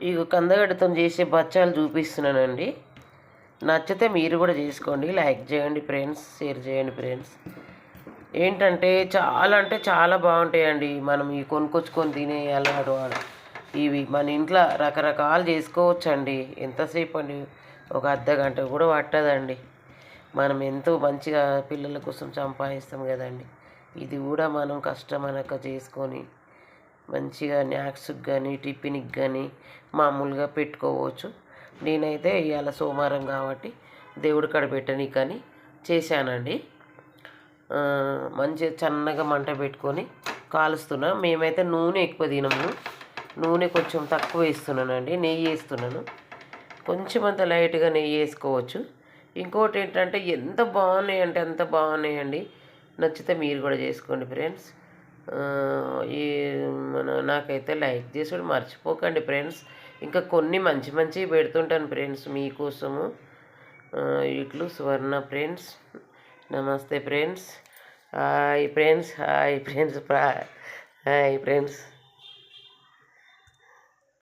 ఇక కందగడ్డతో చేసే బచ్చాలు చూపిస్తున్నానండి. నచ్చితే మీరు కూడా చేసుకోండి. లైక్ చేయండి ఫ్రెండ్స్ షేర్ చేయండి ఫ్రెండ్స్. ఏంటంటే చాలా అంటే చాలా బాగుంటాయండి. మనం ఈ కొనుక్కొచ్చుకొని తినే అలవాటు ఇవి మన ఇంట్లో రకరకాలు చేసుకోవచ్చండి. ఎంతసేపు అండి ఒక అర్ధ గంట కూడా పట్టదండి. మనం ఎంతో మంచిగా పిల్లల కోసం సంపాదిస్తాం కదండి. ఇది కూడా మనం కష్టం అనక చేసుకొని మంచిగా స్నాక్స్కి కానీ టిఫిన్కి కానీ మామూలుగా పెట్టుకోవచ్చు. నేనైతే ఇవాళ సోమవారం కాబట్టి దేవుడి కాడ పెట్టని కానీ చేశానండి. మంచిగా చన్నగా మంట పెట్టుకొని కాలుస్తున్నా. మేమైతే నూనె ఎక్కువ తినము. నూనె కొంచెం తక్కువ వేస్తున్నానండి. నెయ్యి వేస్తున్నాను. కొంచెం అంత లైట్గా నెయ్యి వేసుకోవచ్చు. ఇంకోటి ఏంటంటే ఎంత బాగున్నాయి అంటే అంత బాగున్నాయండి. నచ్చితే మీరు కూడా చేసుకోండి ఫ్రెండ్స్. ఈ మన నాకైతే లైక్ చేసుడు మర్చిపోకండి ఫ్రెండ్స్. ఇంకా కొన్ని మంచి మంచివి పెడుతుంటాను ఫ్రెండ్స్ మీకోసము. ఇట్లు సువర్ణ ఫ్రెండ్స్. నమస్తే friends. Hi friends. Hi friends. Hi friends.